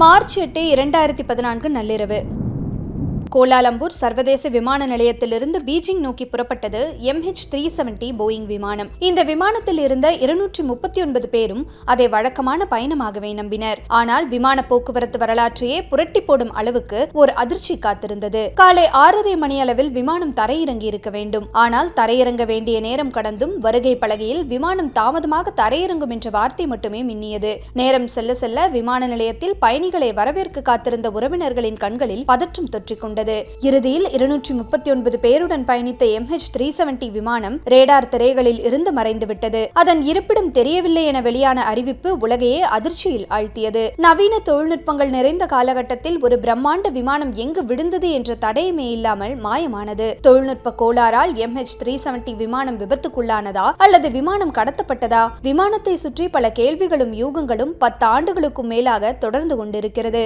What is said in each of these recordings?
March எட்டு இரண்டாயிரத்தி பதினான்கு நள்ளிரவு. கோலாலம்பூர் சர்வதேச விமான நிலையத்திலிருந்து பீஜிங் நோக்கி புறப்பட்டது எம்ஹெச் த்ரீ செவன்டி போயிங் விமானம். இந்த விமானத்தில் இருந்த இருநூற்றி முப்பத்தி ஒன்பது பேரும் அதை வழக்கமான பயணமாகவே நம்பினர். ஆனால் விமான போக்குவரத்து வரலாற்றையே புரட்டி போடும் அளவுக்கு ஒரு அதிர்ச்சி காத்திருந்தது. காலை ஆறரை மணி அளவில் விமானம் தரையிறங்கி இருக்க வேண்டும். ஆனால் தரையிறங்க வேண்டிய நேரம் கடந்தும் வருகை பலகையில் விமானம் தாமதமாக தரையிறங்கும் என்ற வார்த்தை மட்டுமே மின்னியது. நேரம் செல்ல செல்ல விமான நிலையத்தில் பயணிகளை வரவேற்க காத்திருந்த உறவினர்களின் கண்களில் பதற்றம் தொற்றிக்கொண்டது கொண்டது இறுதியில் இருநூற்றி முப்பத்தி ஒன்பது பேருடன் பயணித்த எம்ஹெச் த்ரீ செவன்டி விமானம் ரேடார் திரைகளில் இருந்து மறைந்துவிட்டது. அதன் இருப்பிடம் தெரியவில்லை என வெளியான அறிவிப்பு உலகையே அதிர்ச்சியில் ஆழ்த்தியது. நவீன தொழில்நுட்பங்கள் நிறைந்த காலகட்டத்தில் ஒரு பிரம்மாண்ட விமானம் எங்கு விழுந்தது என்ற தடயமே இல்லாமல் மாயமானது. தொழில்நுட்ப கோளாறால் எம்ஹெச் த்ரீ செவன்டி விமானம் விபத்துக்குள்ளானதா அல்லது விமானம் கடத்தப்பட்டதா? விமானத்தை சுற்றி பல கேள்விகளும் யூகங்களும் பத்து ஆண்டுகளுக்கும் மேலாக தொடர்ந்து கொண்டிருக்கிறது.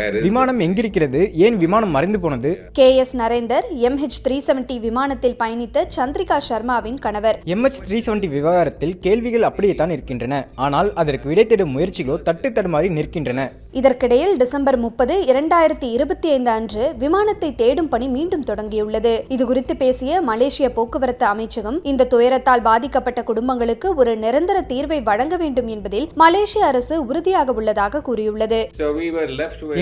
விமானம் எங்கிருக்கிறது? ஏன் விமானம் மறைந்து போனது? K S Narender MH three seventy விமானத்தில் பயணித்த சந்திரிகா சர்மாவின் கணவர். எம்ஹெச் த்ரீ செவன்டி விவகாரத்தில் கேள்விகள் அப்படியே தான் இருக்கின்றன. ஆனால் அதற்கு விடை தேடும் முயற்சிகளோ தட்டு தடுமாறி நிற்கின்றன. இதற்கிடையில் டிசம்பர் முப்பது இரண்டாயிரத்தி இருபத்தி ஐந்து அன்று விமானத்தை தேடும் பணி மீண்டும் தொடங்கியுள்ளது. இது குறித்து பேசிய மலேசிய போக்குவரத்து அமைச்சகம் இந்த துயரத்தால் பாதிக்கப்பட்ட குடும்பங்களுக்கு ஒரு நிரந்தர தீர்வை வழங்க வேண்டும் என்பதில் மலேசிய அரசு உறுதியாக உள்ளதாக கூறியுள்ளது.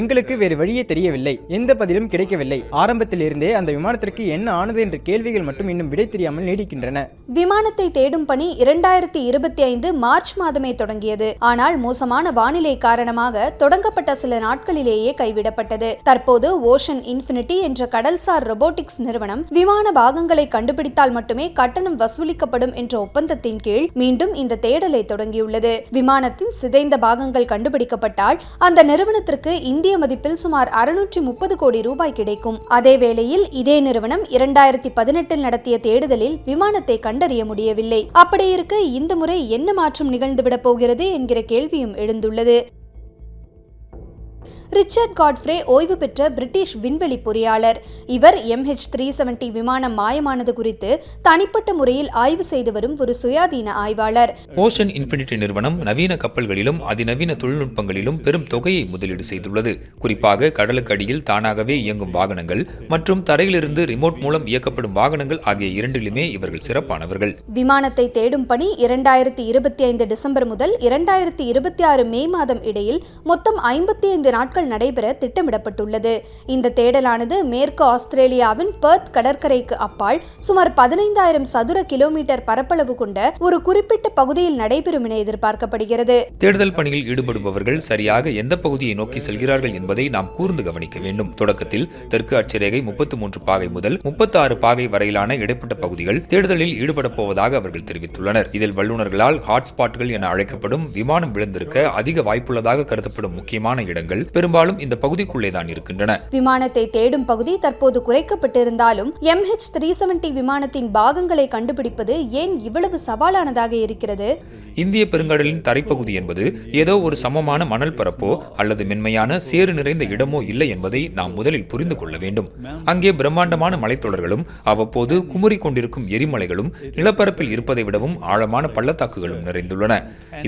எங்களுக்கு வேறு வழியே தெரியவில்லை. எந்த பதிலும் கிடைக்கவில்லை. ஆரம்பத்தில் இருந்தே அந்த விமானத்திற்கு என்ன ஆனது என்ற கேள்விகள் மட்டும் இன்னும் விடை தெரியாமல் நீடிக்கின்றன. விமானத்தை தேடும் பணி இரண்டாயிரத்தி இருபத்தி ஐந்து மார்ச் மாதமே தொடங்கியது. ஆனால் மோசமான வானிலை காரணமாக தொடங்கப்பட்ட சில நாட்களிலேயே கைவிடப்பட்டது. தற்போது ஓஷன் இன்ஃபினிட்டி என்ற கடல்சார் ரொபோட்டிக்ஸ் நிறுவனம் விமான பாகங்களை கண்டுபிடித்தால் மட்டுமே கட்டணம் வசூலிக்கப்படும் என்ற ஒப்பந்தத்தின் கீழ் மீண்டும் இந்த தேடலை தொடங்கியுள்ளது. விமானத்தின் சிதைந்த பாகங்கள் கண்டுபிடிக்கப்பட்டால் அந்த நிறுவனத்திற்கு இந்திய மதிப்பில் சுமார் அறுநூற்றி முப்பது கோடி ரூபாய் கிடைக்கும். அதே வேளையில் இதே நிறுவனம் இரண்டாயிரத்தி பதினெட்டில் நடத்திய தேடுதலில் விமானத்தை கண்டறிய முடியவில்லை. அப்படியிருக்க இந்த முறை என்ன மாற்றம் நிகழ்ந்துவிடப் போகிறது என்கிற கேள்வியும் எழுந்துள்ளது. ரிச்சர்ட் காட்ஃப்ரே ஓய்வு பெற்ற பிரிட்டிஷ் விண்வெளி பொறியாளர். இவர் எம்ஹெச் த்ரீ செவன்டி விமானம் மாயமானது குறித்து தனிப்பட்ட முறையில் ஆய்வு செய்து வரும் ஒரு சுயாதீன ஆய்வாளர். ஓஷன் இன்ஃபினிட்டி நிறுவனம் நவீன கப்பல்களிலும் அதிநவீன தொழில்நுட்பங்களிலும் பெரும் தொகையை முதலீடு செய்துள்ளது. குறிப்பாக கடலுக்கு அடியில் தானாகவே இயங்கும் வாகனங்கள் மற்றும் தரையிலிருந்து ரிமோட் மூலம் இயக்கப்படும் வாகனங்கள் ஆகிய இரண்டிலுமே இவர்கள் சிறப்பானவர்கள். விமானத்தை தேடும் பணி இரண்டாயிரத்தி இருபத்தி ஐந்து டிசம்பர் முதல் இரண்டாயிரத்தி இருபத்தி ஆறு மே மாதம் இடையில் மொத்தம் ஐம்பத்தி ஐந்து நாட்கள் நடைபெற திட்டமிடப்பட்டுள்ளது. இந்த தேடலானது மேற்கு ஆஸ்திரேலியாவின் பெர்த் கடற்கரைக்கு அப்பால் சுமார் பதினைந்தாயிரம் சதுர கிலோமீட்டர் பரப்பளவு கொண்ட ஒரு குறிப்பிட்ட பகுதியில் நடைபெறும் என எதிர்பார்க்கப்படுகிறது. தேடுதல் பணியில் ஈடுபடுபவர்கள் சரியாக எந்த பகுதியை நோக்கி செல்கிறார்கள் என்பதை நாம் கூர்ந்து கவனிக்க வேண்டும். தொடக்கத்தில் தெற்கு அட்சரேகை முப்பத்தி மூன்று பாகை முதல் முப்பத்தி ஆறு பாகை வரையிலான இடைப்பட்ட பகுதிகள் தேடுதலில் ஈடுபடப் போவதாக அவர்கள் தெரிவித்துள்ளனர். இதில் வல்லுநர்களால் ஹாட்ஸ்பாட்கள் என அழைக்கப்படும் விமானம் விழுந்திருக்க அதிக வாய்ப்புள்ளதாக கருதப்படும் முக்கியமான இடங்கள் பெரும் பெரும்பாலும் இந்த பகுதிக்குள்ளே தான் இருக்கின்றன. விமானத்தை தேடும் பகுதி தற்போது குறைக்கப்பட்டிருந்தாலும் எம்ஹெச் த்ரீ செவன்டி விமானத்தின் பாகங்களை கண்டுபிடிப்பது ஏன் இவ்வளவு சவாலானதாக இருக்கிறது? இந்திய பெருங்கடலின் தரைப்பகுதி என்பது ஏதோ ஒரு சமமான மணல் பரப்போ அல்லது மென்மையான சேறு நிறைந்த இடமோ இல்லை என்பதை நாம் முதலில் புரிந்து கொள்ள வேண்டும். அங்கே பிரம்மாண்டமான மலைத்தொடர்களும் அவ்வப்போது குமுறி கொண்டிருக்கும் எரிமலைகளும் நிலப்பரப்பில் இருப்பதை விடவும் ஆழமான பள்ளத்தாக்குகளும் நிறைந்துள்ளன.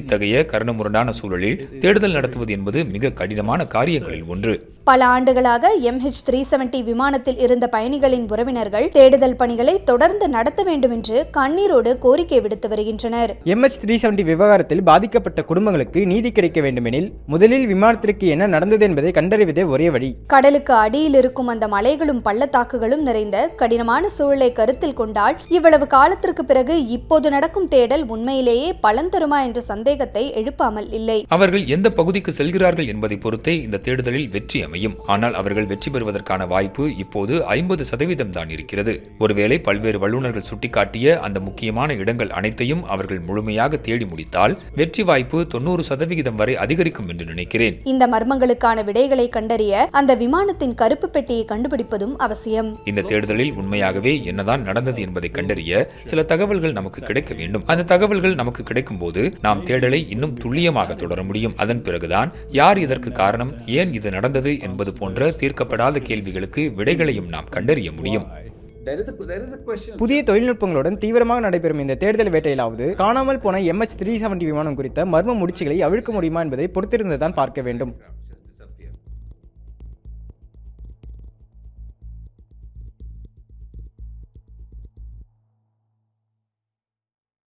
இத்தகைய கருணமுரண்டான சூழலில் தேடுதல் நடத்துவது என்பது மிக கடினமான காரியங்களில் ஒன்று. பல ஆண்டுகளாக எம்ஹெச் த்ரீ செவன்டி விமானத்தில் இருந்த பயணிகளின் உறவினர்கள் தேடுதல் பணிகளை தொடர்ந்து நடத்த வேண்டும் என்று கண்ணீரோடு கோரிக்கை விடுத்து வருகின்றனர். எம்ஹெச் த்ரீ செவன்டி விவகாரத்தில் பாதிக்கப்பட்ட குடும்பங்களுக்கு நீதி கிடைக்க வேண்டுமெனில் முதலில் விமானத்திற்கு என்ன நடந்தது என்பதை கண்டறிவதே ஒரே வழி. கடலுக்கு அடியில் இருக்கும் அந்த மலைகளும் பள்ளத்தாக்குகளும் நிறைந்த கடினமான சூழலை கருத்தில் கொண்டால் இவ்வளவு காலத்திற்கு பிறகு இப்போது நடக்கும் தேடல் உண்மையிலேயே பலன் தருமா என்ற சந்தேகத்தை எழுப்பாமல் இல்லை. அவர்கள் எந்த பகுதிக்கு செல்கிறார்கள் என்பதை பொறுத்தே இந்த தேடுதலில் வெற்றி அமையும். ஆனால் அவர்கள் வெற்றி பெறுவதற்கான வாய்ப்பு இப்போது ஐம்பது சதவீதம் தான் இருக்கிறது. ஒருவேளை பல்வேறு வல்லுநர்கள் சுட்டிக்காட்டிய அந்த முக்கியமான இடங்கள் அனைத்தையும் அவர்கள் முழுமையாக தேடி முடித்தால் வெற்றி வாய்ப்பு தொண்ணூறு சதவிகிதம் வரை அதிகரிக்கும் என்று நினைக்கிறேன். இந்த மர்மங்களுக்கான விடைகளை கண்டறிய அந்த விமானத்தின் கருப்பு பெட்டியை கண்டுபிடிப்பதும் அவசியம். இந்த தேடுதலில் உண்மையாகவே என்னதான் நடந்தது என்பதை கண்டறிய சில தகவல்கள் நமக்கு கிடைக்க வேண்டும். அந்த தகவல்கள் நமக்கு கிடைக்கும் போது நாம் தேடலை இன்னும் துல்லியமாக தொடர முடியும். அதன் பிறகுதான் யார் இதற்கு காரணம்? ஏன் இது நடந்தது? என்பது போன்ற தீர்க்கப்படாத கேள்விகளுக்கு விடைகளையும் நாம் கண்டறிய முடியும். புதிய தொழில்நுட்பங்களுடன் தீவிரமாக நடைபெறும் இந்த தேடுதல் வேட்டையிலாவது காணாமல் போன எம்ஹெச் த்ரீ செவன்டி விமானம் குறித்த மர்ம முடிச்சுகளை அவிழ்க்க முடியுமா என்பதை பொறுத்திருந்துதான் பார்க்க வேண்டும்